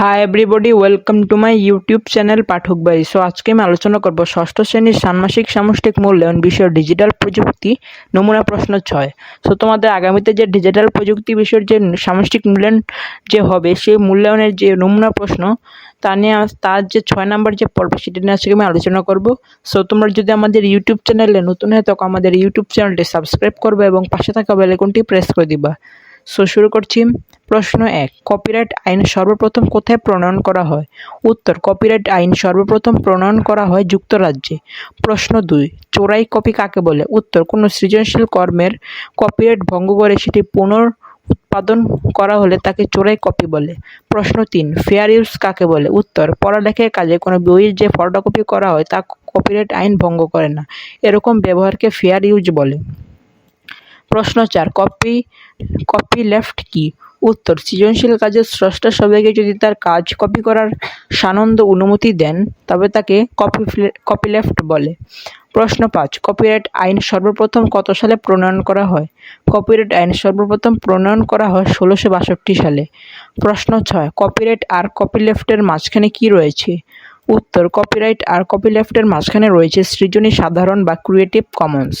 Hi everybody welcome to my YouTube channel Pathak by so আজকে আমি আলোচনা করব ষষ্ঠ শ্রেণির ষান্মাসিক সামষ্টিক মূল্যায়ন বিষয়ের ডিজিটাল প্রযুক্তি নমুনা প্রশ্ন ছয়। সো তোমাদের আগামীতে যে ডিজিটাল প্রযুক্তি বিষয়ের যে সামষ্টিক মূল্যায়ন যে হবে, সেই মূল্যায়নের যে নমুনা প্রশ্ন, তা নিয়ে তার যে ছয় নাম্বার যে পর্ব, সেটা নিয়ে আজকে আমি আলোচনা করব। সো তোমরা যদি আমাদের ইউটিউব চ্যানেলে নতুন হয়ে থাকো, আমাদের ইউটিউব চ্যানেলটি সাবস্ক্রাইব করবে এবং পাশে থাকা বেলাইকনটি প্রেস করে দিবা। সো শুরু করছি। প্রশ্ন এক কপিরাইট আইন সর্বপ্রথম কোথায় প্রণয়ন করা হয়? উত্তর কপিরাইট আইন সর্বপ্রথম প্রণয়ন করা হয় যুক্তরাজ্যে। প্রশ্ন দুই, চোরাই কপি কাকে বলে? উত্তর, কোনো সৃজনশীল কর্মের কপিরাইট ভঙ্গ করে সেটি পুনর উৎপাদন করা হলে তাকে চোরাই কপি বলে। প্রশ্ন তিন ফেয়ার ইউজ কাকে বলে? উত্তর, পড়ালেখার কাজে কোনো বইয়ের যে ফটোকপি করা হয় তা কপিরাইট আইন ভঙ্গ করে না। এরকম ব্যবহারকে ফেয়ার ইউজ বলে। প্রশ্ন চার কপি কপি লেফট কি? উত্তর, সৃজনশীল কাজের স্রষ্টা সবাইকে যদি তার কাজ কপি করার সানন্দ অনুমতি দেন, তবে তাকে কপি কপি লেফট বলে। প্রশ্ন পাঁচ, কপিরাইট আইন সর্বপ্রথম কত সালে প্রণয়ন করা হয়? কপিরাইট আইন সর্বপ্রথম প্রণয়ন করা হয় ষোলোশো বাষট্টি সালে। প্রশ্ন ছয়, কপিরাইট আর কপি লেফটের মাঝখানে কি রয়েছে? উত্তর, কপিরাইট আর কপি লেফটের মাঝখানে রয়েছে সৃজনী সাধারণ বা ক্রিয়েটিভ কমন্স।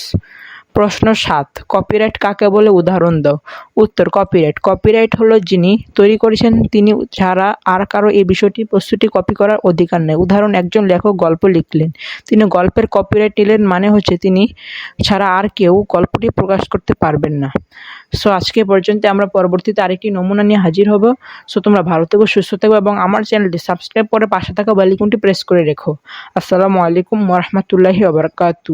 প্রশ্ন সাত কপিরাইট কাকে বলে উদাহরণ দাও? উত্তর কপিরাইট কপিরাইট হলো যিনি তৈরি করেছেন, তিনি ছাড়া আর কারও এই বিষয়টি প্রস্তুতি কপি করার অধিকার নেই। উদাহরণ, একজন লেখক গল্প লিখলেন। তিনি গল্পের কপিরাইট নিলেন মানে হচ্ছে তিনি ছাড়া আর কেউ গল্পটি প্রকাশ করতে পারবেন না। সো আজকে পর্যন্ত আমরা পরবর্তীতে আরেকটি নমুনা নিয়ে হাজির হব। সো তোমরা ভালো থেকো, সুস্থ থেকো এবং আমার চ্যানেলটি সাবস্ক্রাইব করে পাশে থাকা বেলিকনটি প্রেস করে রেখো। আসসালামু আলাইকুম ওরহমতুল্লাহি ওবরাকাতু